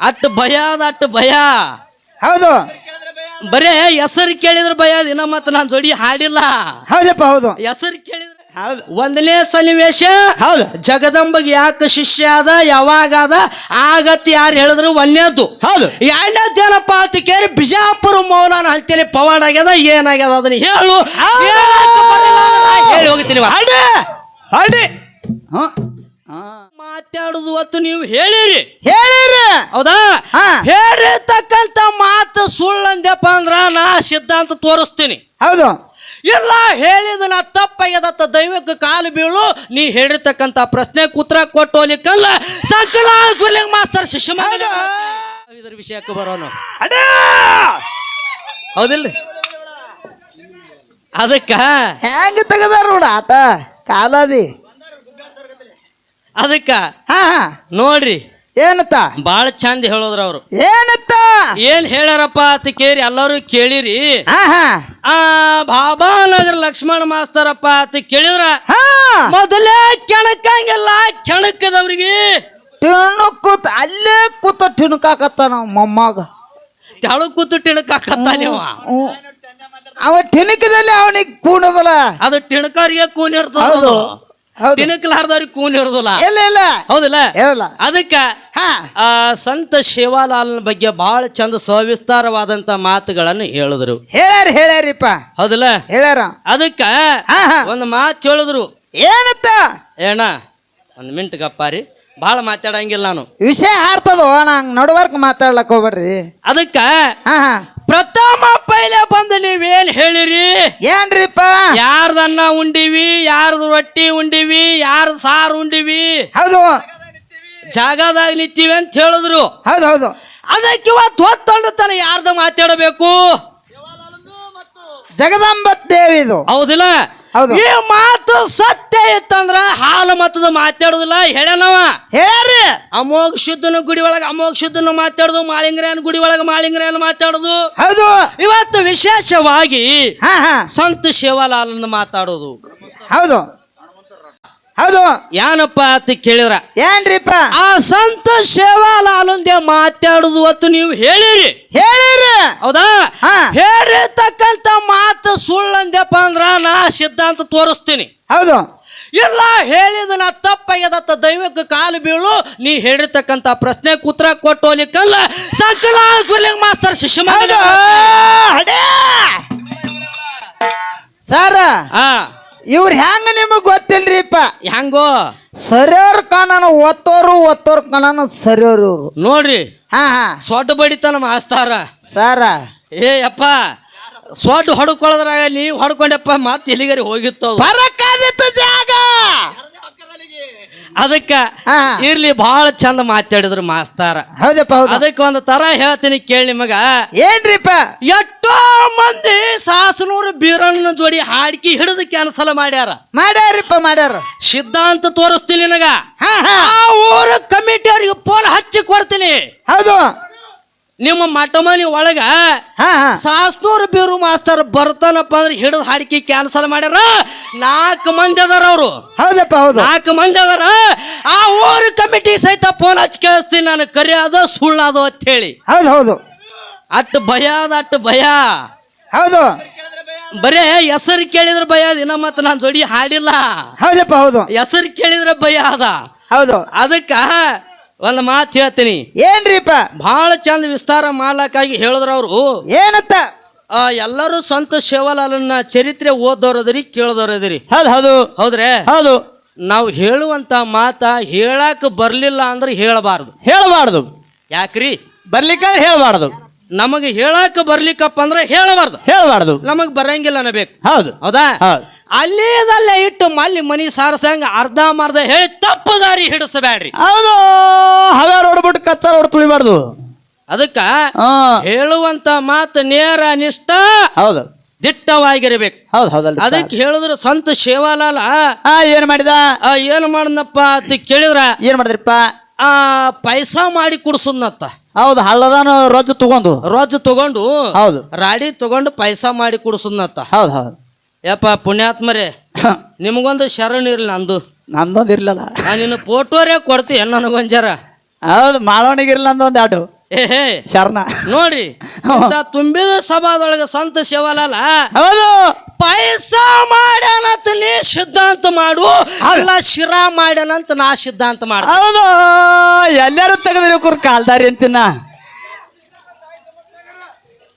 At ಭಯ ಅದ at ಭಯ. ಹೌದು. ಬರೇ ಹೆಸರು ಕೇಳಿದ್ರೆ ಭಯ ದಿನ ಇನ್ನ ಮತ್ತ ನಾನು ಜೋಡಿ ಹಾಡಿಲ್ಲ. ಹೌದಪ್ಪ ಹೌದು. ಹೆಸರು ಕೇಳಿದ್ರೆ ಹೌದು. ಒಂದನೇ ಸನ್ನಿವೇಶ ಹೌದು. ಜಗದಂಬಗೆ ಯಾಕೆ ಶಿಷ್ಯ ಅದ ಯಾವಾಗ ಅದ ಆಗತ್ ಯಾರು ಹೇಳಿದ್ರು ಒಂದೇದ್ದು ಹೌದು. ಎರಡನೇದ್ದು ಏನಪ್ಪ ಅಂತ ಕೇಳಿ ಬಿಜಾಪುರ ಮೌಲಾನ ಅಂತೇಳಿ ಪವಾಡ ಆಗ್ಯದ ಏನಾಗ್ಯದ ಅದನ್ನ ಹೇಳು. ಅಂದ್ರೆ ನಾ ಹೇಳಿ ಹೋಗ್ತೀನಿ. ಹಾಡಿ ಹಾಡಿ ಹಾ ಹಾ. ಮಾತಾಡುದು ಹೊತ್ತು ನೀವು ಹೇಳಿರಿ. ಹೇಳಿರಿ. ಹೌದಾ? ಹಾ. ಹೇಳಿರ್ತಕ್ಕಂಥ ಮಾತು ಸುಳ್ಳಂದ್ಯಪ್ಪ ಅಂದ್ರ ನಾ ಸಿದ್ಧಾಂತ ತೋರಿಸ್ತೀನಿ. ಹೌದು. ಇಲ್ಲ ಹೇಳಿದ ನಾ ತಪ್ಪಾಗ್ಯದತ್ತ ದೈವಕ್ಕೆ ಕಾಲು ಬೀಳು ನೀ ಹೇಳಿರ್ತಕ್ಕಂತ ಪ್ರಶ್ನೆ ಉತ್ತರ ಕೊಟ್ಟು ಹೋಗ್ಲಿಕ್ಕಲ್ಲ ಸಂಕಲ ಗುರ್ಲಿಂಗ್ ಮಾಸ್ತರ್ ಶಿಷ್ಯ ಇದ್ರ ವಿಷಯಕ್ಕೆ ಬರೋನು. ಅಡ ಹೌದಿಲ್ರಿ? ಅದಕ್ಕ ಹೆಂಗ ತೆಗದಾರ ನೋಡ ಆತ? ಕಾಲಾದಿ. ಅದಕ್ಕ ಹಾ ಹಾ. ನೋಡ್ರಿ. ಏನತ್ತ? ಬಾಳ ಚಂದ ಹೇಳೋದ್ರ ಅವ್ರು. ಏನತ್ತ? ಏನ್ ಹೇಳ್ಯಾರಪ್ಪ ಅಂತ ಕೇಳಿ ಎಲ್ಲರೂ ಕೇಳಿರಿ. ಹಾ ಹಾ. ಆ ಬಾಬಾನಗರ ಲಕ್ಷ್ಮಣ ಮಾಸ್ತರಪ್ಪ ಅಂತ ಕೇಳಿದ್ರ? ಹಾ. ಮೊದಲೇ ಕೆಣಕಂಗಿಲ್ಲ ಕೆಣಕದವ್ರಿಗೆ. ಟಿಣುಕುತ್ ಅಲ್ಲೇ ಕೂತ ಟಿಣುಕಾಕತ್ತ ನಾವು ಮೊಮ್ಮಗ. ತೆಳು ಕೂತು ಟಿಣಕಾಕತ್ತಾನೇವ ನೀವು. ಅವ ಟಿಣುಕದಲ್ಲಿ ಅವನಿಗೆ ಕೂಣದಲ್ಲ. ಅದು ಟಿಣಕರಿಗೆ ಕೂನಿರ್ತದ ಹೌದು ಹೌದು. ಟಿಣಕ್ಲಾರ್ದವ್ರಿಗೆ ಕೂನ್ ಇರೋದಿಲ್ಲ. ಇಲ್ಲ ಇಲ್ಲ. ಹೌದಿಲ್ಲ? ಇಲ್ಲ ಅದಕ್ಕ ಸಂತ ಶಿವಲಾಲ್ ಬಗ್ಗೆ ಬಹಳ ಚಂದ ಸವಿಸ್ತಾರವಾದಂತ ಮಾತುಗಳನ್ನು ಹೇಳಿದ್ರು. ಹೇಳ್ಯಾರ ಹೇಳ್ಯಾರಿಪ್ಪ. ಹೌದಿಲ್ಲ? ಹೇಳ್ಯಾರ. ಅದಕ್ಕ ಒಂದು ಮಾತು ಹೇಳಿದ್ರು. ಏನತ್ತ? ಏಣ ಒಂದು ಮಿಂಟ್ ಗಪ್ಪಾರಿ. ಭಾಳ ಮಾತಾಡಂಗಿಲ್ಲ ನಾನು. ವಿಷಯ ಹಾರ್ತದೋ ನಂಗೆ ನಡುವರ್ಕ್ ಮಾತಾಡ್ಲಕ್ ಹೋಗ್ಬೇಡ್ರಿ. ಅದಕ್ಕ ಹಾ ಹಾ. ಪ್ರಥಮ ಪೈಲೆ ಬಂದು ನೀವೇನ್ ಹೇಳಿರಿ? ಏನ್ರಿಪ್ಪ? ಯಾರ್ದನ್ನ ಉಂಡಿವಿ ಯಾರ್ದು ರೊಟ್ಟಿ ಉಂಡಿವಿ ಯಾರ್ದು ಸಾರು ಉಂಡಿವಿ? ಹೌದು. ಜಾಗದಾಗ ನಿಂತೀವಿ ಅಂತ ಹೇಳಿದ್ರು. ಹೌದು ಹೌದು. ಅದಕ್ಕೆ ಇವತ್ತು ಹೊತ್ತೊಂಡು ತನ ಯಾರ್ದು ಮಾತಾಡಬೇಕು? ಜಗದಾಂಬತ್ ದೇವಿದು. ಹೌದಿಲ್ಲ? ಹೌದು. ಈ ಮಾತು ಸತ್ಯ ಇತ್ತಂದ್ರ ಹಾಲು ಮತದ ಮಾತಾಡುದಿಲ್ಲ ಹೇಳನವ ಹೇಳ್ರಿ. ಅಮೋಘ ಶುದ್ಧನ ಗುಡಿ ಒಳಗೆ ಅಮೋಘ ಶುದ್ಧನ ಮಾತಾಡುದು ಮಾಳಿಂಗ್ರನ್ ಗುಡಿ ಒಳಗೆ ಮಾಳಿಂಗ್ರನ್ ಮಾತಾಡುದು. ಹೌದು. ಇವತ್ತು ವಿಶೇಷವಾಗಿ ಹಾ ಹಾ. ಸಂತ ಶಿವಲಾಲನ ಮಾತಾಡೋದು. ಹೌದು. ಹೌದು. ಏನಪ್ಪ ಅಂತ ಕೇಳಿದ್ರ? ಏನ್ರಿಪ್ಪ? ಆ ಸಂತ ಶಿವಲಾಲಂದೆ ಮಾತಾಡುದು ಹೊತ್ತು ನೀವು ಹೇಳಿರಿ. ಹೇಳಿರಿ. ಹೌದಾ? ಸಿದ್ಧಾಂತ ತೋರಿಸ್ತೀನಿ. ಹೌದು. ಇಲ್ಲ ಹೇಳಿದ ನಾ ತಪ್ಪಾಗ್ಯದತ್ತ ದೈವಕ್ಕೆ ಕಾಲು ಬೀಳು ನೀ ಹೇಳಿರ್ತಕ್ಕಂಥ ಪ್ರಶ್ನೆ ಉತ್ತರ ಕೊಟ್ಟು ಹೋಗ್ಲಿಕ್ಕಲ್ಲ ಸಂಕಲ ಗುರ್ಲಿಂಗ್ ಮಾಸ್ತರ್ ಶಿಷ್ಯ ಸರ್ ಆ. ಇವ್ರ ಹೆಂಗ ನಿಮಗ್ ಗೊತ್ತಿಲ್ರಿಪ್ಪ? ಹೆಂಗೋ? ಸರಿಯವ್ರ ಕಾನನ ಒತ್ತೋರು ಒತ್ತೋರ್ ಕಾನನ ಸರಿಯವ್ರು ಇವ್ರು. ನೋಡ್ರಿ. ಹಾ ಹಾ. ಸೊಡ್ಡ ಬಡಿತಾನ ಮಾಸ್ತಾರ. ಸರ. ಏ ಅಪ್ಪ ಸೊಡ್ಡ ಹೊಡ್ಕೊಳ್ಳೋದ್ರಾಗ ನೀವು ಹೊಡ್ಕೊಂಡಪ್ಪ ಮತ್ತೆ ಎಲ್ಲಿಗಾರಿ ಹೋಗಿತ್ತು. ಬರಕಾದಿತ್ತು ಜಾಗ! ಅದಕ್ಕ ಹಾ. ಇರ್ಲಿ ಬಹಳ ಚಂದ ಮಾತಾಡಿದ್ರು ಮಾಸ್ತಾರ. ಹೌದಪ್ಪ ಹೌದು. ಅದಕ್ಕೆ ಒಂದು ತರ ಹೇಳ್ತೀನಿ ಕೇಳಿ ನಿಮಗ. ಏನ್ರಿಪ್ಪ? ಎಷ್ಟೋ ಮಂದಿ ಸಾಸನೂರು ಬೀರಣ್ಣ ಜೋಡಿ ಹಾಡ್ಕಿ ಹಿಡಿದು ಕ್ಯಾನ್ಸಲ್ ಮಾಡ್ಯಾರ. ಮಾಡ್ಯಾರಿಪ್ಪ ಮಾಡ್ಯಾರ. ಸಿದ್ಧಾಂತ ತೋರಿಸ್ತೀನಿ ನಿನಗ. ಹಾ ಹಾ. ಆ ಊರ ಕಮಿಟಿಯವ್ರಿಗೆ ಫೋನ್ ಹಚ್ಚಿ ಕೊಡ್ತೀನಿ. ಹೌದು. ನಿಮ್ಮ ಮಠ ಮನಿ ಒಳಗ ಹಾ ಹಾ. ಸಾಸ್ನೂರು ಬೀರು ಮಾಸ್ತರ್ ಬರ್ತಾನಪ್ಪ ಅಂದ್ರೆ ಹಿಡಿದು ಹಾಡಿಕೆ ಕ್ಯಾನ್ಸಲ್ ಮಾಡ್ಯಾರ. ನಾಲ್ಕು ಮಂದಿ ಅದಾರ ಅವರು. ಹೌದಪ್ಪ ಹೌದು. ನಾಲ್ಕು ಮಂದಿ ಅದಾರ. ಆ ಊರು ಕಮಿಟಿ ಸಹಿತ ಫೋನ್ ಹಚ್ಚಿ ಕೇಳಿಸ್ತೀನಿ ನಾನು. ಕರೆ ಅದ ಸುಳ್ಳ ಅದು ಅಂತ ಹೇಳಿ. ಹೌದು ಹೌದು. ಅಟ್ ಭಯ ಅದ ಅಟ್ ಭಯ. ಹೌದು. ಬರೇ ಹೆಸರು ಕೇಳಿದ್ರೆ ಭಯ ಅದ ಇನ್ನ ಮತ್ತೆ ನಾನು ಜೋಡಿ ಹಾಡಿಲ್ಲ. ಹೌದಪ್ಪ ಹೌದು. ಹೆಸರು ಕೇಳಿದ್ರೆ ಭಯ ಅದ ಹೌದು. ಅದಕ್ಕ ಒಂದು ಮಾತು ಹೇಳ್ತೀನಿ. ಏನ್ರಿಪ್ಪ? ಬಹಳ ಚಂದ ವಿಸ್ತಾರ ಮಾಡ್ಲಕ್ಕಾಗಿ ಹೇಳಿದ್ರ ಅವರು. ಏನತ್ತ? ಎಲ್ಲರೂ ಸಂತ ಶಿವಲಾಲನ್ನ ಚರಿತ್ರೆ ಓದೋರದ್ರಿ ಕೇಳದವ್ರದ್ರಿ ಹೌದು ಹೌದು. ಹೌದ್ರೆ? ಹೌದು. ನಾವು ಹೇಳುವಂತ ಮಾತ ಹೇಳಕ್ ಬರ್ಲಿಲ್ಲ ಅಂದ್ರೆ ಹೇಳಬಾರ್ದು. ಹೇಳಬಾರ್ದು. ಯಾಕ್ರಿ? ಬರ್ಲಿಕ್ಕೆ ಹೇಳಬಾರ್ದು. ನಮಗೆ ಹೇಳಕ್ ಬರ್ಲಿಕ್ಕಪ್ಪ ಅಂದ್ರೆ ಹೇಳಬಾರ್ದು. ಹೇಳಬಾರ್ದು. ನಮಗ್ ಬರಂಗಿಲ್ಲ ಅನ್ನಬೇಕು. ಹೌದು. ಹೌದಾ? ಅಲ್ಲಿದಲ್ಲೇ ಇಟ್ಟು ಮಲ್ಲಿ ಮನಿ ಸಾರಸಂಗ ಅರ್ಧ ಮರ್ಧ ಹೇಳಿ ತಪ್ಪು ದಾರಿ ಹಿಡಿಸಬೇಡ್ರಿ. ಹೌದು. ಹವೆ ರೋಡ್ ಬಿಟ್ಟು ಕಚ್ಚಾ ರೋಡ್ ತುಳಿಬಾರ್ದು. ಅದಕ್ಕ ಹೇಳುವಂತ ಮಾತು ನೇರ ನಿಷ್ಠ ಹೌದು. ದಿಟ್ಟವಾಗಿರ್ಬೇಕು. ಹೌದು ಹೌದಲ್ಲ ಅದಕ್ಕೆ ಹೇಳಿದ್ರು ಸಂತ ಶಿವಲಾಲ ಏನ್ ಮಾಡಿದ? ಆ, ಏನ್ ಮಾಡನಪ್ಪ ಅಂತ ಕೇಳಿದ್ರ ಏನ್ ಮಾಡಿದ್ರಿಪ್ಪ? ಆ ಪೈಸಾ ಮಾಡಿ ಕುಡ್ಸದ್ನತ್ತ. ಹೌದು ಹಳ್ಳದಾನ ರೊಜ್ಜು ತಗೊಂಡು. ರೋಜ್ ತಗೊಂಡು ಹೌದು. ರಾಡಿ ತಗೊಂಡು ಪೈಸಾ ಮಾಡಿ ಕುಡ್ಸದ್ನತ್ತ ಹೌದು ಹೌದು. ಯಪ್ಪ ಪುಣ್ಯಾತ್ಮರೇ ನಿಮಗೊಂದು ಶರಣ ಇರ್ಲಿ ನಂದು. ನಂದೊಂದು ಇರ್ಲಿಲ್ಲ ನಾನು ನಿನ್ನ ಫೋಟೋರೇ ಕೊಡ್ತೀನಿ ನನಗೊಂದ್ ಜರ ಹೌದು ಮಾಳವಣಿಗಿರ್ಲ ಅಂದ ಒಂದ್ ಎರಡು ಏ ಹೇ. ಶರಣ. ನೋಡ್ರಿ ಇಂಥ ತುಂಬಿದ ಸಭಾದೊಳಗ ಸಂತ ಶಿವಲಾಲ. ಹೌದು. ಸಿದ್ಧಾಂತ ಮಾಡು ಅಲ್ಲ ಶಿರಾ ಮಾಡ್ಯಾನಂತ ನಾ ಸಿದ್ಧಾಂತ ಮಾಡ ಹೌದು ಎಲ್ಲರೂ ತೆಗೆದಿರಿ ಕುರ್ ಕಾಲ್ದಾರಿ ಅಂತಿನ.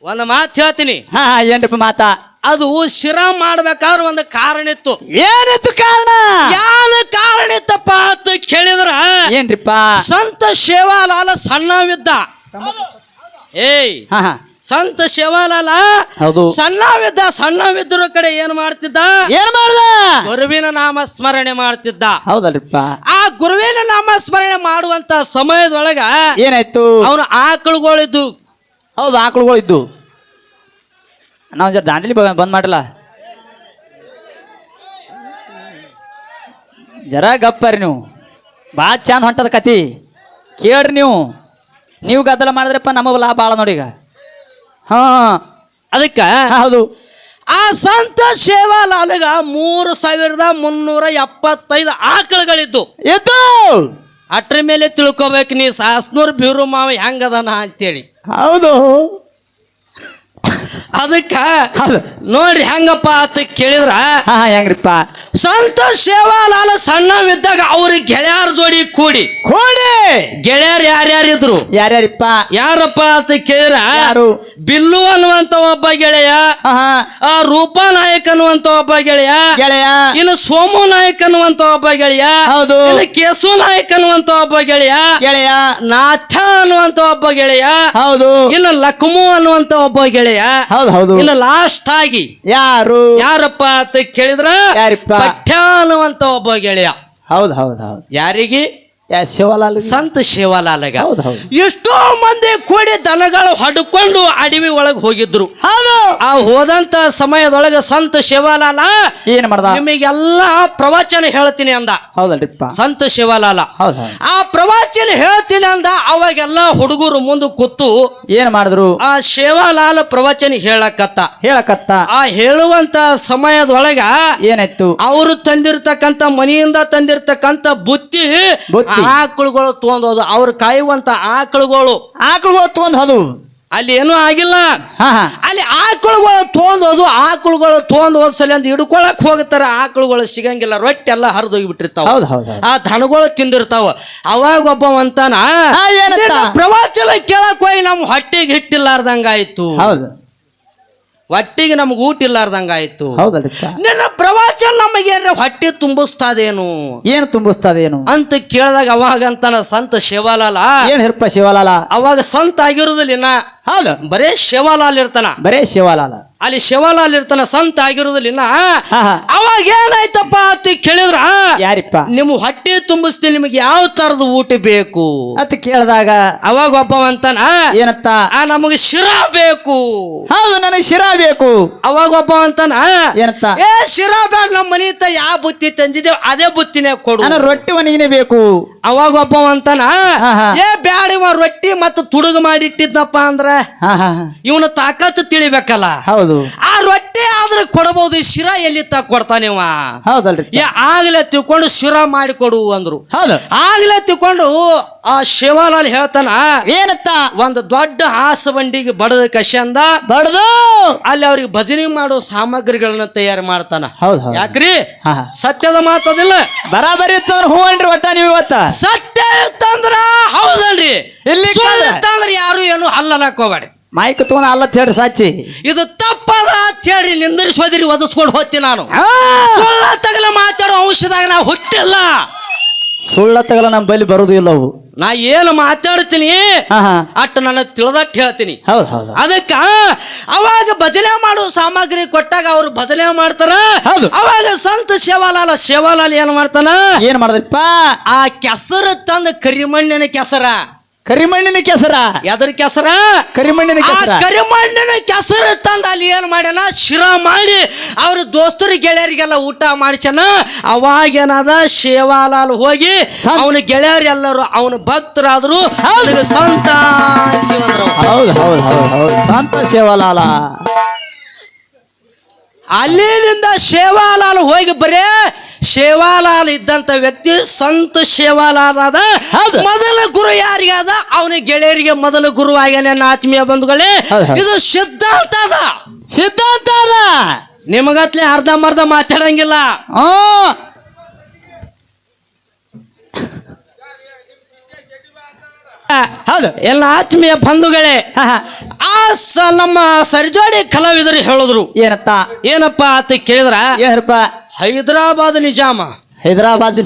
ಒಂದು ಮಾತು ಹೇಳ್ತೀನಿ. ಹಾ ಏನ್ರೀಪ್ಪ ಮಾತಾ? ಅದು ಶಿರಾ ಮಾಡ್ಬೇಕಾದ್ರೆ ಒಂದು ಕಾರಣ ಇತ್ತು. ಏನಿತ್ತು ಕಾರಣ? ಯಾನ ಕಾರಣ ಇತ್ತಪ್ಪ ಅಂತ ಕೇಳಿದ್ರ? ಏನ್ರಿಪ್ಪ? ಸಂತ ಶೇವಾಲಾಲ ಸಣ್ಣವಿದ್ದ. ಏಯ್ ಹಾ. ಸಂತ ಸೇವಾಲಾಲ ಹೌದು. ಸಣ್ಣವಿದ್ದ ಸಣ್ಣವಿದ್ರ ಕಡೆ ಏನ್ ಮಾಡ್ತಿದ್ದ? ಏನ್ ಮಾಡ್ದ? ಗುರುವಿನ ನಾಮ ಸ್ಮರಣೆ ಮಾಡ್ತಿದ್ದ. ಹೌದಲ್ರಿಪ್ಪ. ಆ ಗುರುವಿನ ನಾಮ ಸ್ಮರಣೆ ಮಾಡುವಂತ ಸಮಯದೊಳಗ ಏನಾಯ್ತು? ಅವನು ಆಕಳುಗಳಿದ್ದು. ಹೌದು ಆಕಳುಗಳಿದ್ದು. ನಾವು ಜರ ದಾಂಡಲಿ ಬಂದ್ ಮಾಡಲ್ಲ ಜರ ಗಪ್ಪರಿ ನೀವು. ಭಾಳ ಚಂದ ಹೊಂಟದ ಕತಿ. ಕೇಳ್ರಿ ನೀವು. ನೀವು ಗದ್ದಲ ಮಾಡಿದ್ರಪ್ಪ ನಮಗೆ ಲಾಭ ಭಾಳ ನೋಡಿ ಈಗ. ಹಾ. ಅದಕ್ಕ ಹೌದು. ಆ ಸಂತ ಸೇವಾಲಾಲಗ ಮೂರು ಸಾವಿರದ ಮುನ್ನೂರ ಎಪ್ಪತ್ತೈದು ಆಕಳುಗಳಿದ್ದು. ಎದ್ದು. ಅಟ್ರ ಮೇಲೆ ತಿಳ್ಕೊಬೇಕು ನೀ ಸಾಸ್ನೂರ್ ಬೀರು ಮಾವ ಹೆಂಗದನ ಅಂತೇಳಿ. ಹೌದು. ಅದಕ್ಕ ನೋಡ್ರಿ ಹೆಂಗಪ್ಪ ಅಂತ ಕೇಳಿದ್ರ ಹಾ ಹೆಂಗ್ರಿಪ್ಪ? ಸಂತ ಸೇವಾಲಾಲ ಸಣ್ಣವಿದ್ದಾಗ ಅವ್ರ ಗೆಳೆಯರ ಜೋಡಿ ಕೂಡಿ. ಕೋಡಿ! ಗೆಳೆಯರು ಯಾರ್ಯಾರಿದ್ರು ಯಾರ್ಯಾರಿಪ್ಪ? ಯಾರಪ್ಪ ಅಂತ ಕೇಳಿದ್ರ ಯಾರು? ಬಿಲ್ಲು ಅನ್ನುವಂತ ಒಬ್ಬ ಗೆಳೆಯ ಆ ರೂಪಾ ನಾಯಕ್ ಅನ್ನುವಂತ ಒಬ್ಬ ಗೆಳೆಯ ಗೆಳೆಯ. ಇನ್ನು ಸೋಮು ನಾಯಕ್ ಅನ್ನುವಂತ ಒಬ್ಬ ಗೆಳೆಯ ಹೌದು. ಇನ್ನು ಕೇಸು ನಾಯಕ್ ಅನ್ನುವಂತ ಒಬ್ಬ ಗೆಳೆಯ ಗೆಳೆಯ. ನಾಥ ಅನ್ನುವಂತ ಒಬ್ಬ ಗೆಳೆಯ ಹೌದು. ಇನ್ನು ಲಕ್ಮು ಅನ್ನುವಂತ ಒಬ್ಬ ಗೆಳೆಯ ಹೌದು ಹೌದು. ಇನ್ನು ಲಾಸ್ಟ್ ಆಗಿ ಯಾರು? ಯಾರಪ್ಪ ಅಂತ ಕೇಳಿದ್ರ? ಯಾರಿಪ್ಪ? ಪಠ್ಯ ಒಬ್ಬ ಗೆಳೆಯ. ಹೌದು ಹೌದು ಹೌದು. ಯಾರಿಗೆ? ಶಿವಲಾಲ್. ಸಂತ ಶಿವಲಾಲಗ. ಹೌದು ಹೌದು. ಎಷ್ಟೋ ಮಂದಿ ಕೂಡಿ ದನಗಳು ಹಡ್ಕೊಂಡು ಅಡವಿ ಒಳಗೆ ಹೋಗಿದ್ರು. ಹೌದು. ಆ ಹೋದಂತ ಸಮಯದೊಳಗೆ ಸಂತ ಶಿವಲಾಲ ಏನ್ ಮಾಡ್ದ? ನಿಮಗೆಲ್ಲ ಪ್ರವಚನ ಹೇಳ್ತೀನಿ ಅಂದ. ಹೌದಲ್ರಿಪ್ಪ. ಸಂತ ಶಿವಲಾಲ. ಹೌದು. ಆ ಪ್ರವಚನ ಹೇಳ್ತೀನಿ ಅಂದ ಅವಾಗೆಲ್ಲ ಹುಡುಗರು ಮುಂದೆ ಕೂತು ಏನ್ ಮಾಡಿದ್ರು? ಆ ಶೇವಾಲಾಲ್ ಪ್ರವಚನ ಹೇಳಕತ್ತ. ಹೇಳಕತ್ತ. ಆ ಹೇಳುವಂತ ಸಮಯದೊಳಗ ಏನಾಯ್ತು? ಅವರು ತಂದಿರ್ತಕ್ಕಂತ ಮನೆಯಿಂದ ತಂದಿರ್ತಕ್ಕಂತ ಬುತ್ತಿ ಬುತ್ತಿ. ಆಕಳುಗಳು ತಗೊಂಡೋದು ಅವ್ರು ಕಾಯುವಂತ ಆಕಳುಗಳು. ಆಕಳುಗಳು ತಗೊಂಡ್ ಹೋದು ಅಲ್ಲಿ ಏನೂ ಆಗಿಲ್ಲ. ಹಾ ಹಾ. ಅಲ್ಲಿ ಆಕಳುಗಳು ತೊಗೊಂಡೋದು ಆಕಳುಗಳು ತೊಗೊಂಡ್ ಹೋದ್ಸಲಿ ಅಂತ ಹಿಡ್ಕೊಳಕ್ ಹೋಗ್ತಾರ. ಆಕಳುಗಳು ಸಿಗಂಗಿಲ್ಲ ರೊಟ್ಟಿ ಎಲ್ಲ ಹರಿದೋಗಿಬಿಟ್ಟಿರ್ತಾವ ಹೌದು ಹೌದು ಹೌದು. ಆ ದನಗಳು ತಿಂದಿರ್ತಾವ. ಅವಾಗ ಒಬ್ಬ ಅಂತಾನ ಏನಂತ? ಪ್ರವಚನ ಕೇಳಕ್ ಹೋಗಿ ನಮ್ ಹೊಟ್ಟಿಗೆ ಹಿಟ್ಟಿಲ್ಲಾರ್ದಂಗ ಆಯ್ತು ಹೌದು. ಹೊಟ್ಟಿಗೆ ನಮ್ಗೆ ಊಟ ಇಲ್ಲಾರ್ದಂಗ ಆಯ್ತು ನಿನ್ನ ಪ್ರವಚನ ನಮಗೆ ಹೊಟ್ಟೆ ತುಂಬಿಸ್ತದೇನು? ಏನು ತುಂಬಿಸ್ತದ ಏನು ಅಂತ ಕೇಳಿದಾಗ ಅವಾಗ ಅಂತಾನ ಸಂತ ಶಿವಲಾಲ. ಏನ್ ಹಿರ್ಪ ಶಿವಲಾಲ? ಅವಾಗ ಸಂತ ಆಗಿರುದಿಲ್ಲ ಇನ್ನ. ಹೌದು. ಬರೇ ಶಿವಲಾಲ್ ಇರ್ತಾನ. ಬರೇ ಶಿವಲಾಲ. ಅಲ್ಲಿ ಶಿವಲಾಲ್ ಇರ್ತಾನ ಸಂತ ಆಗಿರುದಿಲ್ಲ ಅವಾಗ ಏನಾಯ್ತಪ್ಪ ಅಂತ ಕೇಳಿದ್ರ? ಯಾರಿಪ್ಪ? ನಿಮ್ ಹೊಟ್ಟೆ ತುಂಬಿಸ್ತೀನಿ ನಿಮಗೆ ಯಾವ ತರದ ಊಟ ಬೇಕು? ಅತ್ ಕೇಳಿದಾಗ ಅವಾಗ ಒಬ್ಬ ಅಂತಾನ ಏನತ್ತ? ಆ ನಮಗೆ ಶಿರಾ ಬೇಕು. ಹೌದು ನನಗೆ ಶಿರಾ ಬೇಕು. ಅವಾಗ ಒಬ್ಬ ಅಂತಾನ ಏನತ್ತ? ಏ ಶಿರಾ ಬೇಡ ನಮ್ಮ ಮನೆ ಯಾವ ಬುತ್ತಿ ತಂದಿದ್ದೇವೆ ಅದೇ ಬುತ್ತಿನೇ ಕೊಡು. ನನ್ನ ರೊಟ್ಟಿ ಒಣಗಿನೇ ಬೇಕು. ಅವಾಗ ಒಬ್ಬ ಅಂತಾನ. ಏ ಬ್ಯಾಡ ರೊಟ್ಟಿ ಮತ್ತು ತುಡುಗು ಮಾಡಿಟ್ಟಿದ್ನಪ್ಪ ಅಂದ್ರ. ಇವನ ತಾಕತ್ ತಿಳಿಬೇಕಲ್ಲ. ಹೌದು. ಆ ರೊಟ್ಟಿ ಆದ್ರೆ ಕೊಡಬಹುದು ಶಿರಾ ಎಲ್ಲಿ ತ ಕೊಡ್ತಾನಿವ ಹೌದಲ್ರಿ. ಏ ಆಗ್ಲೇ ತಿಳ್ಕೊಂಡು ಶಿರಾ ಮಾಡಿಕೊಡು ಅಂದ್ರು. ಹೌದು. ಆಗ್ಲೇ ತಿಳ್ಕೊಂಡು ಆ ಶಿವಲಾಲ್ ಹೇಳ್ತಾನ ಏನತ್ತ? ಒಂದು ದೊಡ್ಡ ಹಾಸ ಬಂಡಿಗೆ ಬಡದ ಕಶ್ಯಂದ ಬಡದು? ಅಲ್ಲಿ ಅವ್ರಿಗೆ ಭಜನೆ ಮಾಡೋ ಸಾಮಗ್ರಿಗಳನ್ನ ತಯಾರು ಮಾಡ್ತಾನ. ಹೌದು ಯಾಕ್ರಿ. ಸತ್ಯದ ಮಾತದಿಲ್ಲ ಬರಾಬರಿ ಇತ್ತಂದ್ರ ಹೂ ಅನ್ರಿ ಒಟ್ಟ ನೀವು ಇವತ್ತ? ಸತ್ಯ ಇತ್ತಂದ್ರ ಹೌದಲ್ರಿ. ಇಲ್ಲಿ ಇತ್ತಂದ್ರ ಯಾರು ಏನು ಹೋಗ್ಬೇಡಿ ಮೈಕ್ ತಗೊಂಡು ಅಲ್ಲ ಹೇಳ್ರಿ ಸಾಚಿ. ಇದು ತಪ್ಪದ ಹೇಳಿ ಒದಿಸ್ಕೊಂಡು ಒದಸ್ಕೊಂಡು ಹೋಗ್ತೀನಿ ನಾನು. ಸುಳ್ಳ ತಗಲ ಮಾತಾಡೋ ಅಂಶದಾಗ ನಾವು ಹುಟ್ಟಿಲ್ಲ. ಸುಳ್ಳ ತಗಲ ನಮ್ಮ ಬಲಿ ಬರುದು ಇಲ್ಲ ಅವು. ನಾ ಏನು ಮಾತಾಡ್ತೀನಿ? ಅಟ್ ನನ್ನ ತಿಳಿದಟ್ಟು ಹೇಳ್ತೀನಿ. ಹೌದು ಹೌದು. ಅದಕ್ಕ ಅವಾಗ ಭಜನೆ ಮಾಡುವ ಸಾಮಗ್ರಿ ಕೊಟ್ಟಾಗ ಅವ್ರು ಭಜನೆ ಮಾಡ್ತಾರ. ಹೌದು. ಅವಾಗ ಸಂತ ಶಿವಲಾಲ ಶಿವಲಾಲ್ ಏನ್ ಮಾಡ್ತಾನ? ಏನ್ ಮಾಡಿದ್ರಿಪ್ಪ? ಆ ಕೆಸರು ತಂದ ಕರಿಮಣ್ಣಿನ ಕೆಸರ. ಕರಿಮಣ್ಣಿನ ಕೆಸರ. ಎದ್ರ ಕೆಸರ? ಕರಿಮಣ್ಣಿನ ಆ ಕೆಸರ. ಕರಿಮಣ್ಣಿನ ಕೆಸರು ತಂದ ಅಲ್ಲಿ ಏನ್ ಮಾಡ್ಯಾನ? ಶಿರ ಮಾಡಿ ಅವ್ರ ದೋಸ್ತರು ಗೆಳೆಯರಿಗೆಲ್ಲ ಊಟ ಮಾಡಿಸನ ಅವಾಗೇನಾದ ಶೇವಾಲಾಲ್ ಹೋಗಿ ಅವನ ಅವನ ಗೆಳೆಯರೆಲ್ಲರೂ ಅವನ ಭಕ್ತರಾದ್ರು. ಅವನಿಗೆ ಸಂತ ಅಂತೀವಂದ್ರು ಅವ್ರು. ಹೌದು ಹೌದು ಹೌದು ಹೌದು. ಸಂತ ಶಿವಲಾಲ. ಅಲ್ಲಿಂದ ಶೇವಾಲಾಲ್ ಹೋಗಿ ಬರೇ ಶೇವಾಲಾಲ್ ಇದ್ದಂತ ವ್ಯಕ್ತಿ ಸಂತ ಶೇವಾಲಾಲ್ ಆದ. ಮೊದಲ ಗುರು ಯಾರಿಗಾದ? ಅವನ ಗೆಳೆಯರಿಗೆ ಮೊದಲ ಗುರು ಆಗ್ಯಾನ ಆತ್ಮೀಯ ಬಂಧುಗಳೇ. ಇದು ಸಿದ್ಧಾಂತ ಅದ. ಸಿದ್ಧಾಂತ ಅದ. ನಿಮಗತ್ಲೆ ಅರ್ಧ ಮರ್ಧ ಮಾತಾಡಂಗಿಲ್ಲ. ಹೌದು. ಎಲ್ಲ ಆತ್ಮೀಯ ಬಂಧುಗಳೇ. ಆ ನಮ್ಮ ಸರಿಜೋಡಿ ಕಲಾವಿದರು ಹೇಳಿದ್ರು. ಏನತ್ತ ಏನಪ್ಪ ಅಂತ ಕೇಳಿದ್ರ? ಏನಪ್ಪ? ಹೈದರಾಬಾದ್ ನಿಜಾಮ. ಹೈದರಾಬಾದ್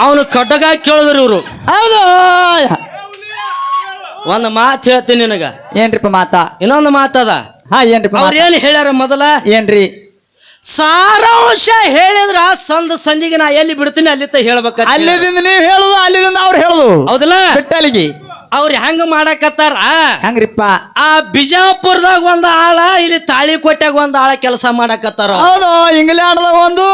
ಅವನು ಕಡ್ಡಗ ಕೇಳಿದ್ರು ಇವರು. ಹೌದು. ಒಂದು ಮಾತು ಹೇಳ್ತೀನಿ ನಿನಗ. ಏನ್ರಿಪ್ಪ ಮಾತ? ಇನ್ನೊಂದು ಮಾತದ ಹಾ ಏನ್ರಿಪ್ಪ ಅವ್ರು ಏನ್ ಹೇಳ್ಯಾರ ಮೊದಲ? ಏನ್ರಿ? ಸಾರಾಂಶ ಹೇಳಿದ್ರ ಸಂದ ಸಂಜಿಗೆ ನಾ ಎಲ್ಲಿ ಬಿಡ್ತೀನಿ ಅಲ್ಲಿ ಹೇಳ್ಬೇಕು ಅಲ್ಲಿಂದ ನೀವು ಹೇಳುದು ಅಲ್ಲಿಂದ ಅವ್ರು ಹೇಳುದು. ಹೌದಲ್ಲ? ಬಿಟ್ಟಲಿಗೆ ಅವ್ರು ಹೆಂಗ ಮಾಡಕತ್ತಾರ? ಹೆಂಗ್ರಿಪ್ಪ? ಆ ಬಿಜಾಪುರದಾಗ ಒಂದ್ ಆಳ ಇಲ್ಲಿ ತಾಳಿಕೋಟ್ಯಾಗ ಒಂದ್ ಆಳ ಕೆಲಸ ಮಾಡಕತ್ತಾರ. ಹೌದು ಇಂಗ್ಲೆಂಡ್ದಾಗ ಒಂದು.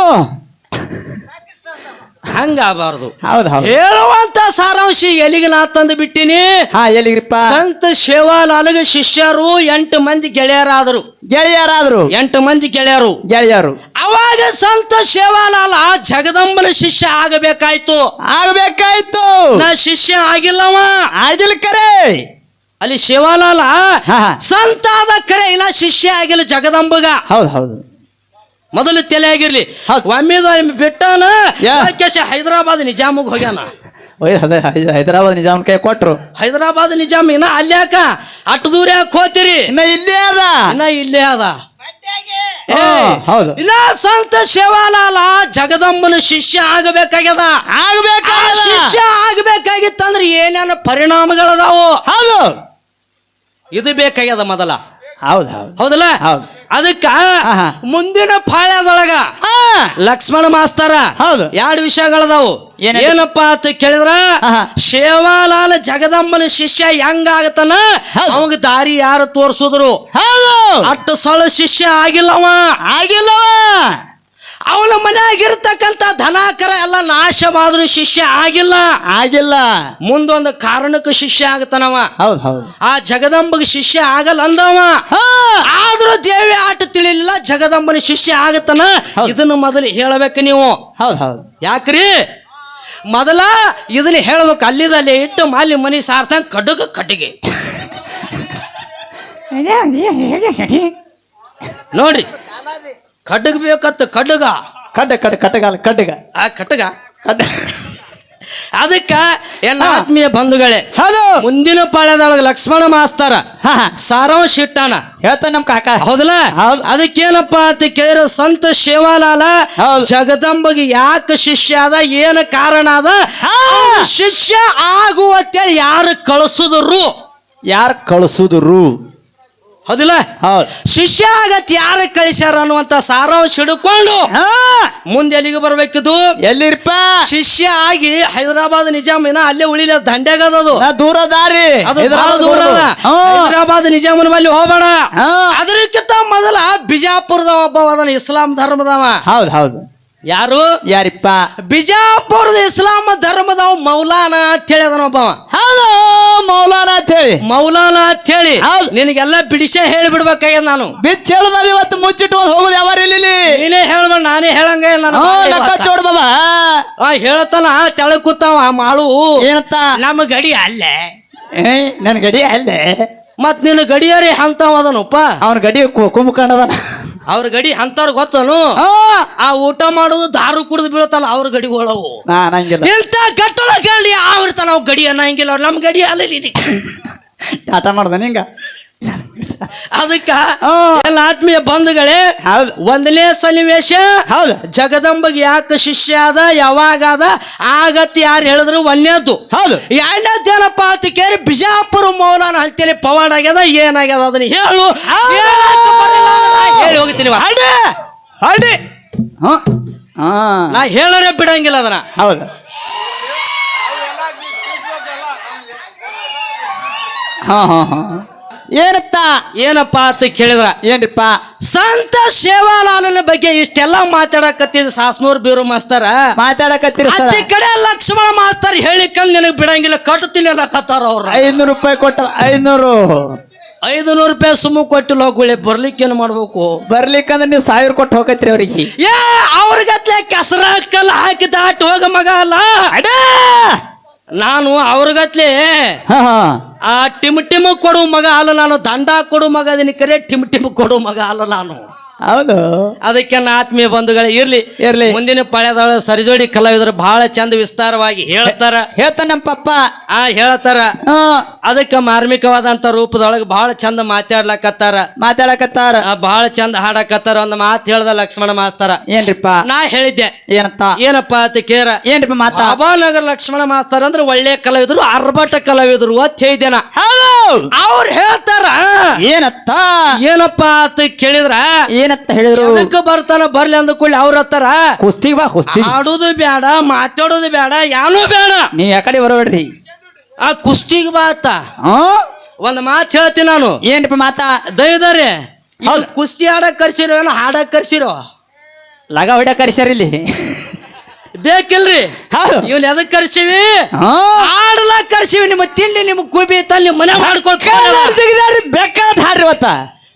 ಹಂಗ ಆಗಬಾರ್ದು ಹೌದು ಹೌದು. ಹೇಳುವಂತ ಸಾರಾಂಶ ಎಲ್ಲಿಗೆ ನಾ ತಂದು ಬಿಟ್ಟಿನಿ? ಹಾ ಎಲ್ಲಿಗ್ರಿಪ್ಪ? ಸಂತ ಸೇವಾಲಾಲಗ ಶಿಷ್ಯರು ಎಂಟು ಮಂದಿ ಗೆಳೆಯರಾದರು. ಗೆಳೆಯರಾದ್ರು? ಎಂಟು ಮಂದಿ ಗೆಳೆಯರು. ಗೆಳೆಯರು. ಅವಾಗ ಸಂತ ಸೇವಾಲಾಲ ಜಗದಂಬನ ಶಿಷ್ಯ ಆಗಬೇಕಾಯ್ತು. ಆಗಬೇಕಾಯ್ತು. ನಾ ಶಿಷ್ಯ ಆಗಿಲ್ಲವ. ಆಗಿಲ್ಲ ಕರೆ. ಅಲ್ಲಿ ಶಿವಾಲಾಲ ಹಾ, ಹಾ. ಸಂತ ಆದ ಕರೆ ಇಲ್ಲ ಶಿಷ್ಯ ಆಗಿಲ್ಲ ಜಗದಂಬಗ. ಹೌದು ಹೌದು. ಮೊದಲು ತಲೆ ಆಗಿರ್ಲಿ. ಒಮ್ಮೆದ ಬಿಟ್ಟಾನ ಹೈದರಾಬಾದ್ ನಿಜಾಮಗ್ ಹೋಗ್ಯಾನ. ಹೈದರಾಬಾದ್ ನಿಜಾಮ್ ಕೈ ಕೊಟ್ರು. ಹೈದರಾಬಾದ್ ನಿಜಾಮ್ ಇನ್ನ ಅಲ್ಯಾಕ ಅಟ್ಟು ದೂರ ಯಾಕೆ ಹೋತಿರಿ ಇನ್ನ ಇಲ್ಲೇ ಅದ. ಇನ್ನ ಇಲ್ಲೇ ಅದ. ಹೌದು. ಇಲ್ಲ ಸಂತ ಶಿವಾಲಾಲ ಜಗದಂಬನ ಶಿಷ್ಯ ಆಗಬೇಕಾಗ್ಯದ. ಆಗಬೇಕ ಆಗ್ಬೇಕಾದ ಶಿಷ್ಯ ಆಗಬೇಕಾಗಿತ್ತಂದ್ರೆ ಏನೇನು ಪರಿಣಾಮಗಳದಾವು? ಹೌದು. ಇದು ಬೇಕಾಗ್ಯದ ಮೊದಲ. ಹೌದು ಹೌದು. ಹೌದಲ್ಲ? ಹೌದು. ಅದಕ್ಕ. ಮುಂದಿನ ಪಾಳ್ಯದೊಳಗ ಲಕ್ಷ್ಮಣ ಮಾಸ್ತರ ಹೌದು. ಎರಡು ವಿಷಯಗಳದಾವು? ಏನಪ್ಪಾ ಅಂತ ಕೇಳಿದ್ರ. ಶೇವಾಲಾಲ ಜಗದಂಬನ ಶಿಷ್ಯ ಹೆಂಗ ಆಗತನ ಅವಾಗ ದಾರಿ ಯಾರು ತೋರಿಸಿದ್ರು? ಅಟ್ಟು ಸಳ ಶಿಷ್ಯ ಆಗಿಲ್ಲವ. ಆಗಿಲ್ಲವ. ಅವನ ಮನೆಯಾಗಿರ್ತಕ್ಕಂತ ಧನಾಕರ ಎಲ್ಲ ನಾಶವಾದ್ರೂ ಶಿಷ್ಯ ಆಗಿಲ್ಲ. ಆಗಿಲ್ಲ. ಮುಂದೊಂದು ಕಾರಣಕ್ಕೆ ಶಿಷ್ಯ ಆಗತನವ. ಹೌದು ಹೌದು. ಆ ಜಗದಂಬಗೆ ಶಿಷ್ಯ ಆಗಲ್ಲ ಅಂದವ ಹಾ. ಆದ್ರೂ ದೇವಿ ಆಟ ತಿಳಿಲಿಲ್ಲ ಜಗದಂಬನ ಶಿಷ್ಯ ಆಗತನ. ಇದನ್ನ ಮೊದಲು ಹೇಳಬೇಕು ನೀವು. ಹೌದು ಹೌದು. ಯಾಕ್ರಿ? ಮೊದಲ ಇದನ್ನ ಹೇಳ್ಬೇಕು. ಅಲ್ಲಿದಲ್ಲಿ ಇಟ್ಟು ಮಾಲಿ ಮನಿ ಸಾರ್ಸಂಗ್ ಕಡುಗ ಕಟ್ಟಿಗೆ. ನೋಡ್ರಿ. ಕಡ್ಡಗ್ ಬೇಕತ್ತ ಕಡ್ಡಗ. ಕಡ್ಡ ಕಡ್ಡ ಕಟ್ಟಗಾಲ ಕಡ್ಡಗ. ಆ ಕಟ್ಟಗ ಕಡ್ಡ. ಅದಕ್ಕ ಎಲ್ಲ ಆತ್ಮೀಯ ಬಂಧುಗಳೇ ಹೌದು. ಮುಂದಿನ ಪಾಳ್ಯದೊಳಗೆ ಲಕ್ಷ್ಮಣ ಮಾಸ್ತಾರ. ಸಾರಾಂಶ ಇಟ್ಟಾನ ಹೇಳ್ತಾನೆ ನಮ್ ಕಾಕ. ಹೌದಲ್ಲ? ಹೌದು. ಅದಕ್ಕೇನಪ್ಪ ಅಂತ ಕೇಳಿದ್ರೆ ಸಂತ ಶಿವಲಾಲ. ಜಗದಂಬಗೆ ಯಾಕೆ ಶಿಷ್ಯ ಅದ ಏನ ಕಾರಣ ಅದ? ಶಿಷ್ಯ ಆಗುವತ್ತೆ ಯಾರು ಕಳಿಸುದ್ರು ಯಾರು ಕಳಿಸುದ್ರು ಹೌದಿಲ್ಲ? ಹೌದು. ಶಿಷ್ಯ ಆಗತ್ ಯಾರು ಕಳಿಸ್ಯಾರ ಅನ್ನುವಂತ ಸಾರಾಂಶ ಹಿಡ್ಕೊಂಡು ಹಾ. ಮುಂದೆ ಎಲ್ಲಿಗೆ ಬರ್ಬೇಕಿದು? ಎಲ್ಲಿರ್ಪ? ಶಿಷ್ಯ ಆಗಿ ಹೈದರಾಬಾದ್ ನಿಜಾಮಿನ ಅಲ್ಲೇ ಉಳಿಲ ದಂಡೆಗದದು ದೂರ ದಾರಿ ದೂರ. ಹೈದರಾಬಾದ್ ನಿಜಾಮನ ಬಲ್ಲಿ ಹೋಗೋಣ ಅದ್ರಕ್ಕಿಂತ ಅದಕ್ಕಿಂತ ಮೊದಲ ಬಿಜಾಪುರದ ಒಬ್ಬ ಇಸ್ಲಾಂ ಧರ್ಮದವ. ಹೌದು ಹೌದು. ಯಾರು? ಯಾರಿಪ್ಪ? ಬಿಜಾಪುರದ ಇಸ್ಲಾಂ ಧರ್ಮದ ಮೌಲಾನ ಅಂತ ಹೇಳಿ ಹೌದು ಮೌಲಾನ ಅಂತ ಹೇಳಿ. ಮೌಲಾನ ಅಂತ ಹೇಳಿ. ನಿನಗೆಲ್ಲ ಬಿಡಿಸೇ ಹೇಳಿ ಬಿಡ್ಬೇಕಾಗ್ಯದ ನಾನು. ಬಿಚ್ಚ ಹೇಳುದಲ್ಲಿ ಇವತ್ತು ಮುಚ್ಚಿಟ್ಟು ಹೋಗುದು ಯಾವಾರ ಇಲ್ಲಿ ನೀನೇ ಹೇಳ್ಬೇಡ ನಾನೇ ಹೇಳಂಗ ಚೋಡ್ ಬಾಬಾ. ಹೇಳ್ತಾನ ತೆಳಗ್ ಕೂತಾವ ಆ ಮಾಳು. ಏನಂತ ನಮ್ಮ ಗಡಿ ಅಲ್ಲೇ. ಏ ನನ್ ಗಡಿ ಅಲ್ಲೇ. ಮತ್ ನಿನ್ನ ಗಡಿಯಾರಿ ಅಂತವ ಅದನಪ್ಪ. ಅವನ ಗಡಿ ಕು- ಕುಂಭಕರ್ಣದ ಅವ್ರ ಗಡಿ ಅಂತವ್ರ ಗೊತ್ತನು? ಆ ಊಟ ಮಾಡೋದು ದಾರು ಕುಡಿದು ಬೀಳತ್ತಲ್ಲ ಅವ್ರ ಗಡಿಗಳವು ಹೋಳವು. ಎಂತ ಗಟ್ಟಳ ಕೇಳಿ ಅವ್ರ ನಾವು ಗಡಿ ಅನ್ನಂಗಿಲ್ಲ ಅವ್ರು ನಮ್ಮ ಗಡಿ ಅಲ್ಲ. ಟಾಟಾ ಮಾಡ್ದ ಹಿಂಗ? ಅದಕ್ಕ. ಎಲ್ಲ ಆತ್ಮೀಯ ಬಂಧುಗಳೇ ಒಂದನೇ ಸನ್ನಿವೇಶ ಹೌದು. ಜಗದಂಬಗೆ ಯಾಕೆ ಶಿಷ್ಯ ಅದ ಯಾವಾಗ ಅದ ಆಗತ್ತೆ ಯಾರು ಹೇಳಿದ್ರು ಒಂದೇದ್ದು ಹೌದು. ಎರಡನೇದ್ದು ಏನಪ್ಪ ಅಂತ ಕೇಳಿ ಬಿಜಾಪುರ ಮೌಲಾನ ಅಂತೇಳಿ ಪವಾಡ ಆಗ್ಯದ ಏನಾಗ್ಯದ ಅದನ್ನ ಹೇಳು. ಹೇಳಿ ಹೋಗ್ತೀನಿ ವಾ. ಅಡಿ ಅಡಿ ಹಾ ಹಾ. ನಾ ಹೇಳೋರೇ ಬಿಡಂಗಿಲ್ಲ ಅದನ್ನ. ಹೌದು. ಹಾ ಹಾ ಹಾ. ಏನತ್ತ ಏನಪ್ಪ ಅಂತ ಕೇಳಿದ್ರ. ಏನಪ್ಪ ಸಂತ ಸೇವಾಲಾಲನ ಬಗ್ಗೆ ಇಷ್ಟೆಲ್ಲ ಮಾತಾಡಕತ್ತಿದ್ ಸಾಸ್ನೂರ್ ಬೀರು ಮಾಸ್ತರ. ಮಾತಾಡಕತ್ತೀರಿ ಸರ. ಕಡೆ ಲಕ್ಷ್ಮಣ ಮಾಸ್ತರ್ ಹೇಳಿಕಂದ್ ನಿನಗ್ ಬಿಡಂಗಿಲ್ಲ ಕಟ್ತೀನಿ ಅನ್ನಕತ್ತಾರ ಅವ್ರ. ಐನೂರು ರೂಪಾಯಿ ಕೊಟ್ಟ ಐದ್ನೂರು ಐದು ನೂರು ರೂಪಾಯಿ ಸುಮ್ಮ ಕೊಟ್ಟಿಲ್ಲ ಹೋಗುಳೆ ಬರ್ಲಿಕ್ಕೆ ಏನು ಮಾಡ್ಬೇಕು? ಬರ್ಲಿಕ್ಕಂದ್ರೆ ನೀವು ಸಾವಿರ ಕೊಟ್ಟು ಹೋಗತ್ರಿ ಅವ್ರಿಗೆ. ಏ ಅವ್ರಿಗತ್ಲೆ ಕೆಸರ ಕಲ್ಲ ಹಾಕಿ ದಾಟ್ ಹೋಗ ಮಗ ಅಲ್ಲ. ಅಡ! ನಾನು ಅವ್ರಿಗತ್ಲೆ ಹಾ ಹಾ. ಆ ಟಿಮ್ ಟಿಮ್ ಕೊಡು ಮಗ ಅಲ್ಲ ನಾನು ದಂಡ ಕೊಡು ಮಗ ಅದನ್ನ ಕರೆ ಟಿಮ್ ಟಿಮ್ ಕೊಡು ಮಗ ಅಲ್ಲ ನಾನು. ಹೌದು. ಅದಕ್ಕೆ ನಾ ಆತ್ಮೀಯ ಬಂಧುಗಳೇ ಇರ್ಲಿ. ಇರ್ಲಿ. ಮುಂದಿನ ಪಾಳ್ಯದೊಳ ಸರಿಜೋಡಿ ಕಲಾವಿದರು ಬಹಳ ಚಂದ ವಿಸ್ತಾರವಾಗಿ ಹೇಳ್ತಾರ. ಹೇಳ್ತಾನ ನಮ್ಮ ಪಪ್ಪ ಆ ಹೇಳ್ತಾರ. ಅದಕ್ಕೆ ಮಾರ್ಮಿಕವಾದಂತ ರೂಪದೊಳಗೆ ಬಹಳ ಚಂದ ಮಾತಾಡ್ಲಕತ್ತಾರ. ಮಾತಾಡಕತ್ತಾರ. ಬಹಳ ಚಂದ ಹಾಡಕತ್ತಾರ. ಒಂದು ಮಾತು ಹೇಳ್ದ ಲಕ್ಷ್ಮಣ ಮಾಸ್ತರ. ಏನ್ರಿಪ್ಪ? ನಾ ಹೇಳಿದ್ದೆ. ಏನಂತ ಏನಪ್ಪ ಅಂತ ಕೇರ? ಏನ್ರಿಪ್ಪ ಮಾತಾ? ಬಾಬಾನಗರ ಲಕ್ಷ್ಮಣ ಮಾಸ್ತಾರ ಅಂದ್ರೆ ಒಳ್ಳೆ ಕಲಾವಿದರು ಅರ್ಭಟ ಕಲಾವಿದರು ಅಂತ ಹೇಳಿದೆನ ಅವ್ರು ಹೇಳ್ತಾರ. ಏನತ್ತ? ಏನಪ್ಪ ಅಂತ ಕೇಳಿದ್ರ? ಏನತ್ತ ಹೇಳಿದ್ರು? ಅದಕ್ಕೆ ಬರ್ತಾನ ಬರ್ಲಿ ಕೂಡ ಅವ್ರ ಹತ್ತಾರ ಕುಸ್ತಿಗ್ ಬಾ ಕುಸ್ತಿ. ಆಡೋದು ಬೇಡ ಮಾತಾಡೋದು ಬೇಡ ಯಾನೂ ಬೇಡ. ನೀವ್ ಯಾಕಡೆ ಬರಬೇಡ್ರಿ ಆ ಕುಸ್ತಿಗೆ ಬಾ ಹಾ ಒಂದ್ ಮಾತು ಹೇಳ್ತೀನಿ ನಾನು. ಏನ್ರಿಪ್ಪ ಮಾತಾ? ದಯದಾರೆ ಕುಸ್ತಿ ಆಡಕ್ ಕರ್ಸಿರೋ ಏನೋ ಹಾಡಕ್ ಕರ್ಸಿರೋ? ಲಗ ಹೊಡ ಕರ್ಸ್ಯಾರ ಇಲ್ಲಿ. ಬೇಕಿಲ್ರಿ? ಹೌದು. ಇವನ್ ಎದಕ್ ಕರ್ಸಿವಿ? ಹಾ ಆಡಲಾಕ್ ಕರ್ಸಿವಿ ನಿಮ್ಮ ತಿಂಡಿ ನಿಮ್ ಕುಬಿ ತಲ್ಲಿ ಮನೆ ಮಾಡ್ಕೊಳ್ತಾರೆ ಬೇಕಾದ ಹಾಡ್ರಿ ಇವತ್ತ.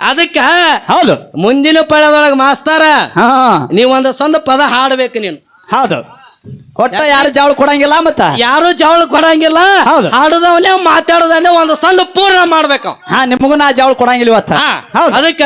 ಅದಕ್ಕ ಹೌದು. ಮುಂದಿನ ಪಳದೊಳಗ ಮಾಸ್ತಾರ ಹಾ. ನೀವೊಂದು ಸಂದ ಪದ ಹಾಡ್ಬೇಕು ನೀನು. ಹೌದು. ಒಟ್ಟ ಯಾರು ಜಾವಳ ಕೊಡಂಗಿಲ್ಲ ಮತ್ತ? ಯಾರು ಜವಳ ಕೊಡಂಗಿಲ್ಲ ಹೌದು. ಹಾಡದವನೇ ಮಾತಾಡೋದನ್ನೇ ಒಂದು ಸಂದ ಪೂರ್ಣ ಮಾಡ್ಬೇಕು. ಹಾ ನಿಮಗೂ ನಾ ಜಾವಳ ಕೊಡಂಗಿಲ್ಲ ಇವತ್ತ. ಹಾ ಹೌದು. ಅದಕ್ಕ